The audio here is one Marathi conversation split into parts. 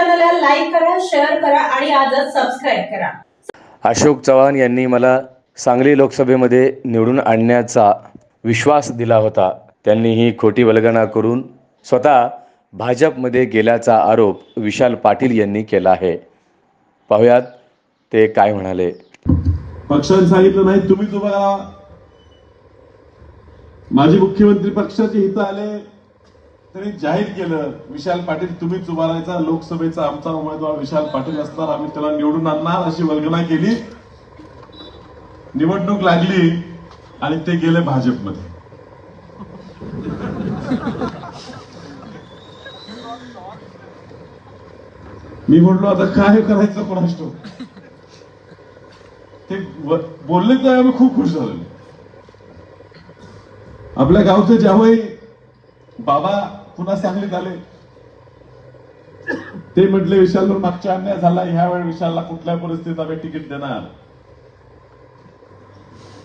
शेअर करा आणि आजच सबस्क्राईब करा. अशोक चव्हाण यांनी मला सांगली लोकसभेमध्ये निवडून आणण्याचा विश्वास दिला होता. त्यांनी ही खोटी वल्गना करून स्वतः भाजपमध्ये गेल्याचा आरोप विशाल पाटील यांनी केला आहे. पाहुयात ते काय म्हणाले. पक्षाने सांगितलं नाही तुम्हीच उभा राहा माजी मुख्यमंत्री पक्षाचे हित आले. त्यांनी जाहीर केलं विशाल पाटील तुम्हीच उभा राहायचा लोकसभेचा आमचा उमेदवार विशाल पाटील असणार आम्ही त्याला निवडून आणणार अशी वल्गना केली. निवडणूक लागली आणि ते गेले भाजपमध्ये. मी म्हणलो आता काय करायचं कोणास ते बोलले तर आम्ही खूप खुश झालो. आपल्या गावचे ज्यावेळी बाबा पुन्हा सांगलीत आले ते म्हटले विशालवर मागच्या अन्याय झाला ह्या वेळी विशालला कुठल्या परिस्थितीत आम्ही तिकीट देणार?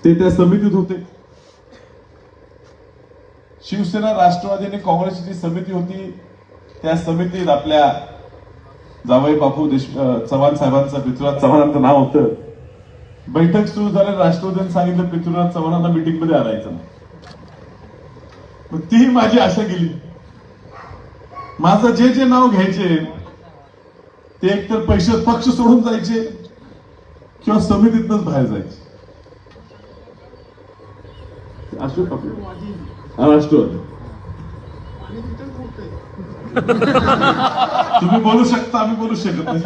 ते त्या समितीत होते. शिवसेना राष्ट्रवादी आणि काँग्रेसची जी समिती होती त्या समितीत आपल्या जावई बापू देश चव्हाण साहेबांचं पृथ्वीराज चव्हाणांचं नाव होतं. बैठक सुरू झाली राष्ट्रवादीने सांगितलं पृथ्वीराज चव्हाणांना मीटिंगमध्ये आणायचं नाही. तीही माझी आशा गेली. माझं जे जे नाव घ्यायचे ते एकतर पैसे पक्ष सोडून जायचे किंवा समितीतनच बाहेर जायचे. तुम्ही बोलू शकता आम्ही बोलू शकत नाही.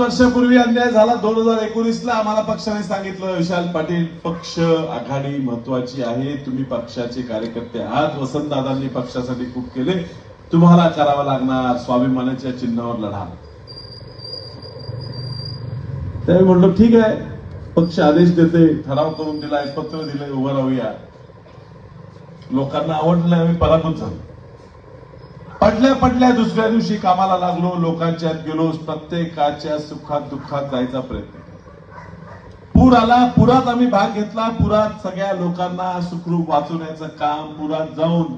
वर्षापूर्वी अन्याय झाला. दोन हजार एकोणीस ला आम्हाला पक्षाने सांगितलं विशाल पाटील पक्ष आघाडी महत्वाची आहे. तुम्ही पक्षाचे कार्यकर्ते आहात. वसंतदादांनी पक्षासाठी खूप केले. तुम्हाला करावं लागणार. स्वाभिमानाच्या चिन्हावर लढा. त्यावेळी म्हणलो ठीक आहे. पक्ष आदेश देते. ठराव करून दिलाय पत्र दिलं उभं राहूया. लोकांना आवडलं आम्ही पराभूत झालो. पडल्या पडल्या दुसऱ्या दिवशी कामाला लागलो लोकांच्यात गेलो प्रत्येकाच्या सुखात दुःखात जायचा प्रयत्न. पूर आला पुरात आम्ही भाग घेतला पुरात सगळ्या लोकांना सुखरूप वाचवण्याचं काम पुरात जाऊन.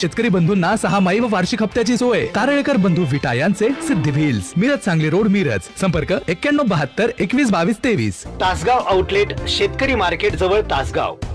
शेतकरी बंधूंना सहा माई व वार्षिक हप्त्याची सोय. कारळेकर बंधू विटा यांचे सिद्धी व्हील्स. मिरज सांगली रोड मिरज. संपर्क एक्क्याण्णव बहात्तर एकवीस बावीस तेवीस. तासगाव आउटलेट शेतकरी मार्केट जवळ तासगाव.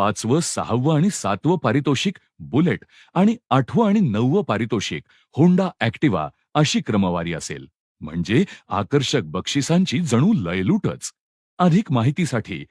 पाचवं सहावं आणि सातवं पारितोषिक बुलेट आणि आठवं आणि नववं पारितोषिक होंडा ऍक्टिवा अशी क्रमवारी असेल. म्हणजे आकर्षक बक्षिसांची जणू लयलूटच. अधिक माहितीसाठी